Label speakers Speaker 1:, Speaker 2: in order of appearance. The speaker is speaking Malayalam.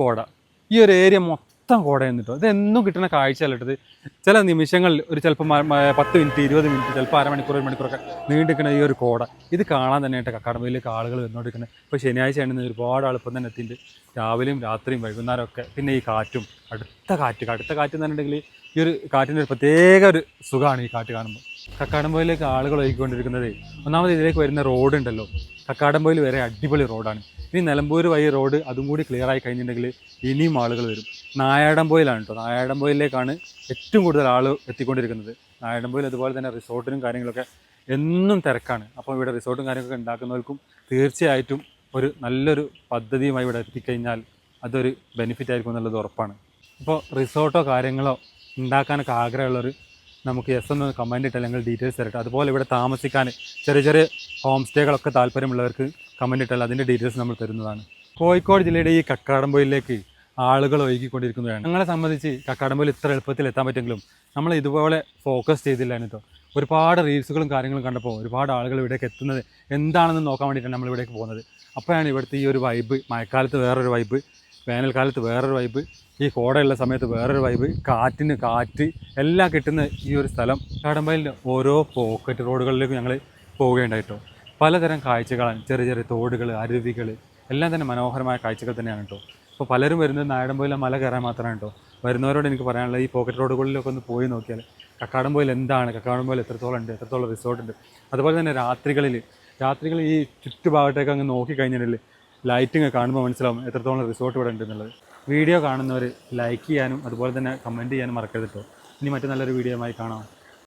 Speaker 1: കോട. ഈ ഒരു ഏരിയ മൊത്തം കോട എന്നിട്ടോ ഇത് എന്നും കിട്ടുന്ന കാഴ്ച കേട്ടത് ചില നിമിഷങ്ങളിൽ ഒരു ചിലപ്പോൾ പത്ത് മിനിറ്റ് ഇരുപത് മിനിറ്റ് ചിലപ്പോൾ അരമണിക്കൂർ ഒരു മണിക്കൂറൊക്കെ നീണ്ടിരിക്കുന്ന ഈ ഒരു കോട. ഇത് കാണാൻ തന്നെയായിട്ട് കക്കാടമ്പയിലേക്ക് ആളുകൾ വന്നുകൊണ്ടിരിക്കുന്നത് ഇപ്പോൾ ശനിയാഴ്ച ആണെന്ന് ഒരുപാട് ആളിപ്പം തന്നെ എത്തിയിട്ടുണ്ട് രാവിലെയും രാത്രിയും വൈകുന്നേരം ഒക്കെ. പിന്നെ ഈ കാറ്റും അടുത്ത കാറ്റ് അടുത്ത കാറ്റ് എന്ന് പറഞ്ഞിട്ടുണ്ടെങ്കിൽ ഈ ഒരു കാറ്റിന്റെ ഒരു പ്രത്യേക ഒരു സുഖമാണ് ഈ കാറ്റ് കാണുമ്പോൾ കക്കാടമ്പയിലേക്ക് ആളുകൾ ഒഴുകിക്കൊണ്ടിരിക്കുന്നത് ഒന്നാമത് ഇതിലേക്ക് വരുന്ന റോഡ് ഉണ്ടല്ലോ. കക്കാടംപോയിൽ വരെ അടിപൊളി റോഡാണ്. ഇനി നിലമ്പൂർ വഴി റോഡ് അതും കൂടി ക്ലിയർ ആയി കഴിഞ്ഞിട്ടുണ്ടെങ്കിൽ ഇനിയും ആളുകൾ വരും. നായാടംപോയിലാണ് കേട്ടോ. നായാടംപോയിലേക്കാണ് ഏറ്റവും കൂടുതൽ ആൾ എത്തിക്കൊണ്ടിരിക്കുന്നത്. നായാടംപോയിൽ അതുപോലെ തന്നെ റിസോർട്ടിനും കാര്യങ്ങളൊക്കെ എന്നും തിരക്കാണ്. അപ്പോൾ ഇവിടെ റിസോർട്ടും കാര്യങ്ങളൊക്കെ ഉണ്ടാക്കുന്നവർക്കും തീർച്ചയായിട്ടും ഒരു നല്ലൊരു പദ്ധതിയുമായി ഇവിടെ എത്തിക്കഴിഞ്ഞാൽ അതൊരു ബെനിഫിറ്റ് ആയിരിക്കും എന്നുള്ളത് ഉറപ്പാണ്. ഇപ്പോൾ റിസോർട്ടോ കാര്യങ്ങളോ ഉണ്ടാക്കാനൊക്കെ ആഗ്രഹമുള്ളവർ നമുക്ക് എസ് ഒന്ന് കമന്റ് ഇട്ട് അല്ലെങ്കിൽ ഡീറ്റെയിൽസ് തരട്ടെ. അതുപോലെ ഇവിടെ താമസിക്കാൻ ചെറിയ ചെറിയ ഹോം സ്റ്റേകളൊക്കെ താല്പര്യമുള്ളവർക്ക് കമന്റ് ഇട്ടാൽ അതിന്റെ ഡീറ്റെയിൽസ് നമ്മൾ തരുന്നതാണ്. കോഴിക്കോട് ജില്ലയുടെ ഈ കക്കാടംപൊയിലേക്ക് ആളുകൾ ഒഴുകിക്കൊണ്ടിരിക്കുന്നതാണ് ഞങ്ങളെ സംബന്ധിച്ച് കക്കാടംപൊയിൽ ഇത്ര എളുപ്പത്തിൽ എത്താൻ പറ്റുമെങ്കിലും നമ്മൾ ഇതുപോലെ ഫോക്കസ് ചെയ്തില്ല കേട്ടോ ഒരുപാട് റീൽസുകളും കാര്യങ്ങളും കണ്ടപ്പോൾ ഒരുപാട് ആളുകൾ ഇവിടേക്ക് എത്തുന്നത് എന്താണെന്ന് നോക്കാൻ വേണ്ടിയിട്ടാണ് നമ്മൾ ഇവിടേക്ക് പോകുന്നത്. അപ്പോഴാണ് ഇവിടുത്തെ ഈ ഒരു വൈബ് മഴക്കാലത്ത് വേറൊരു വൈബ് വേനൽക്കാലത്ത് വേറൊരു വൈബ് ഈ കോടയുള്ള സമയത്ത് വേറൊരു വൈബ് കാറ്റിന് കാറ്റ്. എല്ലാം കിട്ടുന്ന ഈ ഒരു സ്ഥലം. കടമ്പയിൽ ഓരോ പോക്കറ്റ് റോഡുകളിലേക്കും ഞങ്ങൾ പോവുകയുണ്ടായിട്ടോ. പലതരം കാഴ്ചകളാണ്. ചെറിയ ചെറിയ തോടുകൾ അരുവികൾ എല്ലാം തന്നെ മനോഹരമായ കാഴ്ചകൾ തന്നെയാണ് കേട്ടോ. ഇപ്പോൾ പലരും വരുന്നത് നായടമ്പയിലെ മല കയറാൻ മാത്രമാണ് കേട്ടോ. വരുന്നവരോട് എനിക്ക് പറയാനുള്ളത് ഈ പോക്കറ്റ് റോഡുകളിലൊക്കെ ഒന്ന് പോയി നോക്കിയാൽ കക്കാടംപോയിൽ എന്താണ്? കക്കാടംപോയിൽ എത്രത്തോളം ഉണ്ട്? എത്രത്തോളം റിസോർട്ട് ഉണ്ട്? അതുപോലെ തന്നെ രാത്രികളിൽ രാത്രികളിൽ ഈ ചുറ്റുഭാഗത്തേക്ക് അങ്ങ് നോക്കി ലൈറ്റിങ് കാണുമ്പോൾ മനസ്സിലാവും എത്രത്തോളം റിസോർട്ട് ഇവിടെ ഉണ്ട് എന്നുള്ളത് വീഡിയോ കാണുന്നവർ ലൈക്ക് ചെയ്യാനും അതുപോലെ തന്നെ കമന്റ് ചെയ്യാനും മറക്കരുത് കേട്ടോ ഇനി മറ്റു നല്ലൊരു വീഡിയോ ആയി കാണാം.